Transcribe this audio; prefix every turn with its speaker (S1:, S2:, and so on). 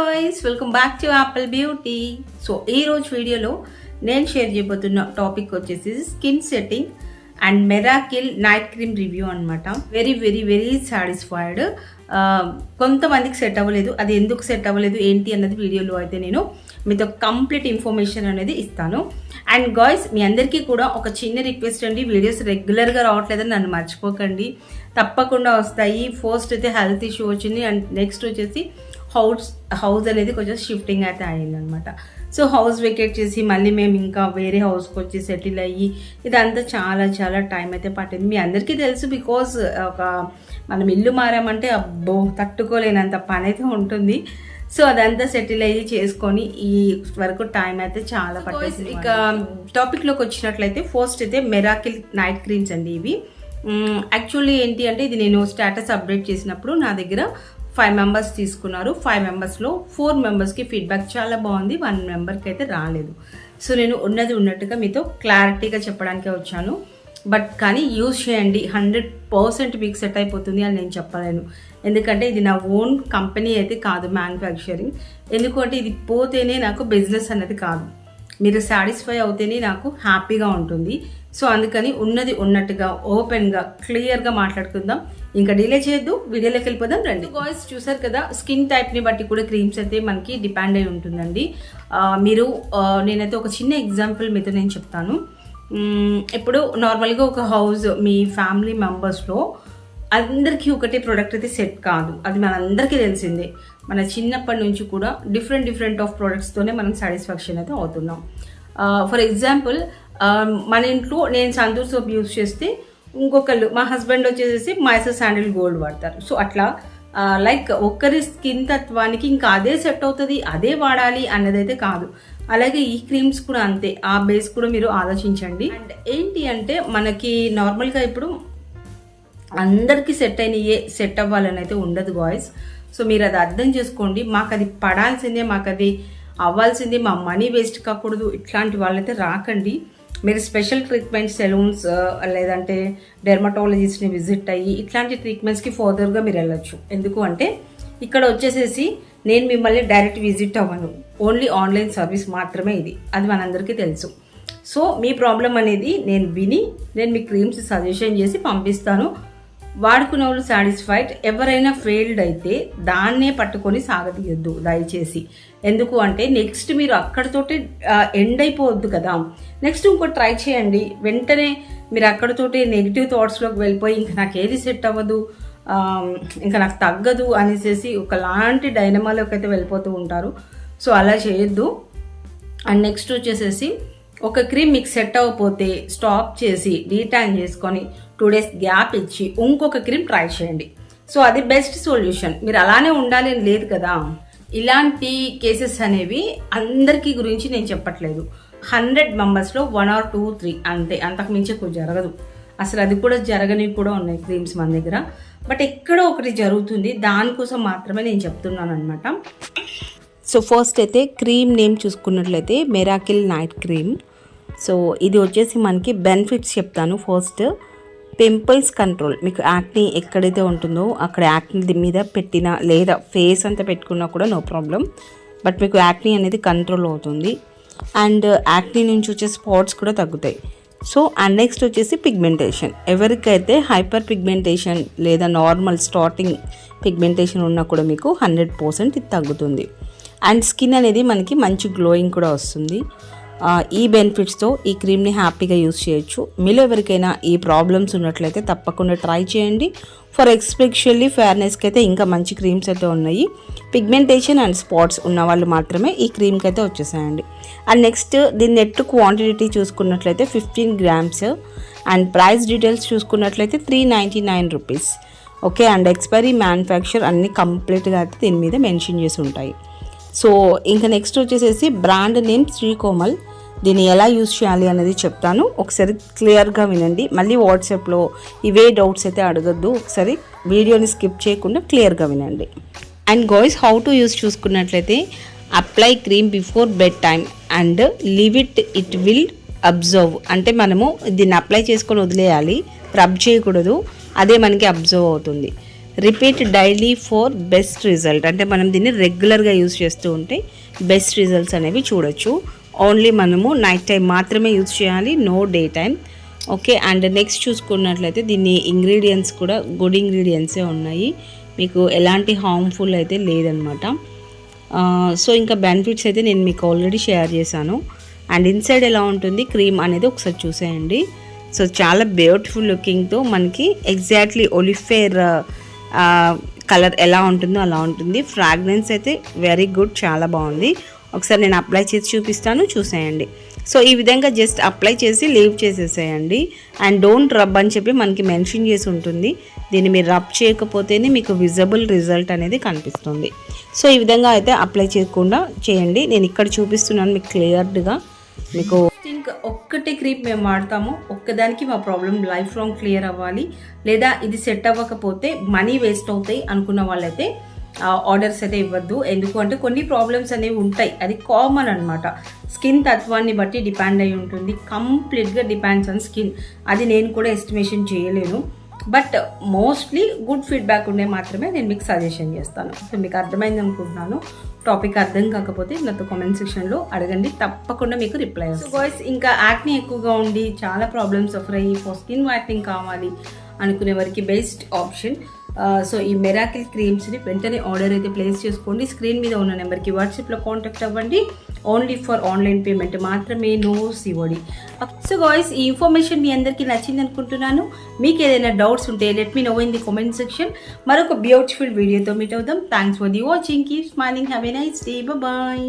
S1: Guys welcome back to Apple Beauty so ఈ రోజు వీడియోలో నేను షేర్ చేయబోతున్న టాపిక్ వచ్చేసి skin setting and miracle night cream review అనమాట వెరీ వెరీ వెరీ సాటిస్ఫైడ్ కొంతమందికి సెట్ అవ్వలేదు. అది ఎందుకు సెట్ అవ్వలేదు ఏంటి అన్నది వీడియోలో అయితే నేను మీతో కంప్లీట్ ఇన్ఫర్మేషన్ అనేది ఇస్తాను. అండ్ గాయ్స్ మీ అందరికీ కూడా ఒక చిన్న రిక్వెస్ట్ అండి. వీడియోస్ రెగ్యులర్గా రావట్లేదని నన్ను మర్చిపోకండి. తప్పకుండా వస్తాయి. ఫస్ట్ అయితే హెల్త్ ఇష్యూ వచ్చింది. అండ్ నెక్స్ట్ వచ్చేసి హౌస్ హౌస్ అనేది కొంచెం షిఫ్టింగ్ అయితే అయిందనమాట. సో హౌస్ వెకేట్ చేసి మళ్ళీ మేము ఇంకా వేరే హౌస్కి వచ్చి సెటిల్ అయ్యి ఇదంతా చాలా చాలా టైం అయితే పట్టింది. మీ అందరికీ తెలుసు బికాజ్ ఒక మనం ఇల్లు మారామంటే అబ్బో తట్టుకోలేనంత పని అయితే ఉంటుంది. సో అదంతా సెటిల్ అయ్యి చేసుకొని ఈ వరకు టైం అయితే చాలా పట్టేసింది ఇక టాపిక్లోకి వచ్చినట్లయితే ఫస్ట్ అయితే మెరాకిల్ నైట్ క్రీమ్స్ అండి ఇవి. యాక్చువల్లీ ఏంటి అంటే ఇది నేను స్టేటస్ అప్డేట్ చేసినప్పుడు నా దగ్గర ఫైవ్ మెంబర్స్ తీసుకున్నారు. ఫైవ్ మెంబర్స్లో ఫోర్ మెంబర్స్కి ఫీడ్బ్యాక్ చాలా బాగుంది. వన్ మెంబర్కి అయితే రాలేదు. సో నేను ఉన్నది ఉన్నట్టుగా మీతో క్లారిటీగా చెప్పడానికే వచ్చాను. బట్ కానీ యూజ్ చేయండి. హండ్రెడ్ పర్సెంట్ మీకు సెట్ అయిపోతుంది అని నేను చెప్పలేను. ఎందుకంటే ఇది నా ఓన్ కంపెనీ అయితే కాదు మ్యానుఫ్యాక్చరింగ్ ఎందుకంటే ఇది పోతేనే నాకు బిజినెస్ అనేది కాదు. మీరు సాటిస్ఫై అవుతేనే నాకు హ్యాపీగా ఉంటుంది. సో అందుకని ఉన్నది ఉన్నట్టుగా ఓపెన్గా క్లియర్గా మాట్లాడుకుందాం. ఇంకా డిలే చేయొద్దు వీడియోలోకి వెళ్ళిపోదాం రండి. గాయ్స్ చూసారు కదా స్కిన్ టైప్ని బట్టి కూడా క్రీమ్స్ అయితే మనకి డిపెండ్ అయి ఉంటుందండి. మీరు నేనైతే ఒక చిన్న ఎగ్జాంపుల్ మీతో నేను చెప్తాను. ఇప్పుడు నార్మల్గా ఒక హౌస్ మీ ఫ్యామిలీ మెంబర్స్లో అందరికీ ఒకటే ప్రోడక్ట్ అయితే సెట్ కాదు. అది మనందరికీ తెలిసిందే. మన చిన్నప్పటి నుంచి కూడా డిఫరెంట్ డిఫరెంట్ ఆఫ్ ప్రోడక్ట్స్తోనే మనం సాటిస్ఫాక్షన్ అయితే అవుతున్నాం. ఫర్ ఎగ్జాంపుల్ మన ఇంట్లో నేను సంతూర్ సోప్ యూస్ చేస్తే ఇంకొకళ్ళు మా హస్బెండ్ వచ్చేసి మైసర్ శాండిల్ గోల్డ్ వాడతారు. సో అట్లా లైక్ ఒక్కరి స్కిన్ తత్వానికి ఇంకా అదే సెట్ అవుతుంది అదే వాడాలి అన్నదైతే కాదు. అలాగే ఈ క్రీమ్స్ కూడా అంతే ఆ బేస్ కూడా మీరు ఆలోచించండి. అండ్ ఏంటి అంటే మనకి నార్మల్గా ఇప్పుడు అందరికీ సెట్ అయినయే సెట్ అవ్వాలని అయితే ఉండదు బాయ్స్ సో మీరు అది అర్థం చేసుకోండి. మాకు అది పడాల్సిందే మాకు అది అవ్వాల్సిందే. మా మనీ వేస్ట్ కాకూడదు. ఇట్లాంటి వాళ్ళైతే రాకండి. మీరు స్పెషల్ ట్రీట్మెంట్ సెలూన్స్ లేదంటే డెర్మటాలజిస్ట్ని విజిట్ అయ్యి ఇట్లాంటి ట్రీట్మెంట్స్కి ఫర్దర్గా మీరు వెళ్ళొచ్చు. ఎందుకు అంటే ఇక్కడ వచ్చేసేసి నేను మిమ్మల్ని డైరెక్ట్ విజిట్ అవ్వను. ఓన్లీ ఆన్లైన్ సర్వీస్ మాత్రమే ఇది. అది మనందరికీ తెలుసు. సో మీ ప్రాబ్లం అనేది నేను విని నేను మీ క్రీమ్స్ సజెషన్ చేసి పంపిస్తాను. వాడుకున్న వాళ్ళు సాటిస్ఫైడ్ ఎవరైనా ఫెయిల్డ్ అయితే దాన్నే పట్టుకొని సాగదీయొద్దు దయచేసి. ఎందుకు అంటే నెక్స్ట్ మీరు అక్కడతోటి ఎండ్ అయిపోవద్దు కదా. నెక్స్ట్ ఇంకోటి ట్రై చేయండి. వెంటనే మీరు అక్కడతోటి నెగిటివ్ థాట్స్లోకి వెళ్ళిపోయి ఇంకా నాకు ఏది సెట్ అవ్వదు ఇంకా నాకు తగ్గదు అనేసి ఒకలాంటి డైనమాలోకి అయితే వెళ్ళిపోతూ ఉంటారు. సో అలా చేయొద్దు. అండ్ నెక్స్ట్ వచ్చేసేసి ఒక క్రీమ్ మీకు సెట్ అవ్వకపోతే స్టాప్ చేసి డీటైన్ చేసుకొని టూ డేస్ గ్యాప్ ఇచ్చి ఇంకొక క్రీమ్ ట్రై చేయండి. సో అది బెస్ట్ సొల్యూషన్. మీరు అలానే ఉండాలి అని లేదు కదా. ఇలాంటి కేసెస్ అనేవి అందరికీ గురించి నేను చెప్పట్లేదు. హండ్రెడ్ మెంబర్స్లో వన్ ఆర్ టూ త్రీ అంతే. అంతకు మించి ఎక్కువ జరగదు. అసలు అది కూడా జరగని కూడా ఉన్నాయి క్రీమ్స్ మన దగ్గర. బట్ ఎక్కడో ఒకటి జరుగుతుంది. దానికోసం మాత్రమే నేను చెప్తున్నాను అనమాట సో ఫస్ట్ అయితే క్రీమ్ నేమ్ చూసుకున్నట్లయితే మెరాకిల్ నైట్ క్రీమ్ సో ఇది వచ్చేసి మనకి బెనిఫిట్స్ చెప్తాను. ఫస్ట్ పింపుల్స్ కంట్రోల్ మీకు యాక్ని ఎక్కడైతే ఉంటుందో అక్కడ యాక్ని మీద పెట్టినా లేదా ఫేస్ అంతా పెట్టుకున్నా కూడా నో ప్రాబ్లం బట్ మీకు యాక్ని అనేది కంట్రోల్ అవుతుంది. అండ్ యాక్ని నుంచి వచ్చే స్పాట్స్ కూడా తగ్గుతాయి. సో అండ్ నెక్స్ట్ వచ్చేసి పిగ్మెంటేషన్ ఎవరికైతే హైపర్ పిగ్మెంటేషన్ లేదా నార్మల్ స్టార్టింగ్ పిగ్మెంటేషన్ ఉన్నా కూడా మీకు హండ్రెడ్ పర్సెంట్ ఇది తగ్గుతుంది. అండ్ స్కిన్ అనేది మనకి మంచి గ్లోయింగ్ కూడా వస్తుంది. ఈ బెనిఫిట్స్తో ఈ క్రీమ్ని హ్యాపీగా యూస్ చేయొచ్చు. మీలో ఎవరికైనా ఈ ప్రాబ్లమ్స్ ఉన్నట్లయితే తప్పకుండా ట్రై చేయండి. ఫర్ ఎక్స్పెషల్లీ ఫేర్నెస్కి అయితే ఇంకా మంచి క్రీమ్స్ అయితే ఉన్నాయి. పిగ్మెంటేషన్ అండ్ స్పాట్స్ ఉన్న వాళ్ళు మాత్రమే ఈ క్రీమ్కి అయితే వచ్చేసాయండి. అండ్ నెక్స్ట్ దీని నెట్ క్వాంటిటీ చూసుకున్నట్లయితే fifteen grams and price details చూసుకున్నట్లయితే three ninety nine rupees okay and expiry manufacture అన్ని కంప్లీట్గా అయితే దీని మీద మెన్షన్ చేసి ఉంటాయి. సో ఇంకా నెక్స్ట్ వచ్చేసేసి బ్రాండ్ నేమ్ శ్రీకోమల్. దీన్ని ఎలా యూజ్ చేయాలి అనేది చెప్తాను. ఒకసారి క్లియర్గా వినండి. మళ్ళీ వాట్సాప్లో ఇవే డౌట్స్ అయితే అడగద్దు. ఒకసారి వీడియోని స్కిప్ చేయకుండా క్లియర్గా వినండి. And guys how to use చూసుకున్నట్లయితే apply cream before bed time and leave it it will observe అంటే మనము దీన్ని అప్లై చేసుకొని వదిలేయాలి. రబ్ చేయకూడదు. అదే మనకి అబ్జర్వ్ అవుతుంది. Repeat daily for best result. అంటే మనం దీన్ని రెగ్యులర్గా యూజ్ చేస్తూ ఉంటే బెస్ట్ రిజల్ట్స్ అనేవి చూడొచ్చు. ఓన్లీ మనము నైట్ టైం మాత్రమే యూస్ చేయాలి no day time okay and next చూసుకున్నట్లయితే దీన్ని ఇంగ్రీడియంట్స్ కూడా గుడ్ ఇంగ్రీడియంట్సే ఉన్నాయి. మీకు ఎలాంటి హార్మ్ఫుల్ అయితే లేదనమాట. సో ఇంకా బెనిఫిట్స్ అయితే నేను మీకు ఆల్రెడీ షేర్ చేశాను. అండ్ ఇన్సైడ్ ఎలా ఉంటుంది క్రీమ్ అనేది ఒకసారి చూసేయండి. సో చాలా బ్యూటిఫుల్ లుకింగ్తో మనకి ఎగ్జాక్ట్లీ ఒలిఫేర్ కలర్ ఎలా ఉంటుందో అలా ఉంటుంది. ఫ్రాగ్రెన్స్ అయితే వెరీ గుడ్ చాలా బాగుంది. ఒకసారి నేను అప్లై చేసి చూపిస్తాను చూసేయండి. సో ఈ విధంగా జస్ట్ అప్లై చేసి లీవ్ చేసేసేయండి. అండ్ డోంట్ రబ్ అని చెప్పి మనకి మెన్షన్ చేసి ఉంటుంది. దీన్ని మీరు రబ్ చేయకపోతేనే మీకు విజబుల్ రిజల్ట్ అనేది కనిపిస్తుంది. సో ఈ విధంగా అయితే అప్లై చేయకుండా చేయండి. నేను ఇక్కడ చూపిస్తున్నాను మీకు క్లియర్గా మీకు ఒక్కటే క్రీమ్ మేము వాడతాము. ఒక్కదానికి మా ప్రాబ్లం లైఫ్ లాంగ్ క్లియర్ అవ్వాలి. లేదా ఇది సెట్ అవ్వకపోతే మనీ వేస్ట్ అవుతాయి అనుకున్న వాళ్ళైతే ఆర్డర్స్ అయితే ఇవ్వద్దు. ఎందుకంటే కొన్ని ప్రాబ్లమ్స్ అనేవి ఉంటాయి. అది కామన్ అనమాట స్కిన్ తత్వాన్ని బట్టి డిపెండ్ అయి ఉంటుంది. కంప్లీట్గా డిపెండ్స్ ఆన్ స్కిన్. అది నేను కూడా ఎస్టిమేషన్ చేయలేను. బట్ మోస్ట్లీ గుడ్ ఫీడ్బ్యాక్ ఉండే మాత్రమే నేను మీకు సజెషన్ చేస్తాను. సో మీకు అర్థమైంది అనుకుంటున్నాను. టాపిక్ అర్థం కాకపోతే నాతో కామెంట్ సెక్షన్లో అడగండి. తప్పకుండా మీకు రిప్లై వస్తుంది. బాయ్స్ ఇంకా యాక్ని ఎక్కువగా ఉండి చాలా ప్రాబ్లమ్స్ సఫర్ అయ్యి ఫర్ స్కిన్ వైట్నింగ్ కావాలి అనుకునే వారికి బెస్ట్ ఆప్షన్ సో uh, ఈ మెరాకిల్ క్రీమ్స్ని వెంటనే ఆర్డర్ అయితే ప్లేస్ చేసుకోండి. స్క్రీన్ మీద ఉన్న నెంబర్కి వాట్సాప్లో కాంటాక్ట్ అవ్వండి. ఓన్లీ ఫర్ ఆన్లైన్ పేమెంట్ మాత్రమే నో సివోడి సో గాయస్ ఈ ఇన్ఫర్మేషన్ మీ అందరికీ నచ్చింది అనుకుంటున్నాను. మీకు ఏదైనా డౌట్స్ ఉంటే let me know in the comment section మరొక బ్యూటిఫుల్ వీడియోతో మీట్ అవుదాం. Thanks for the watching keep smiling have a nice day bye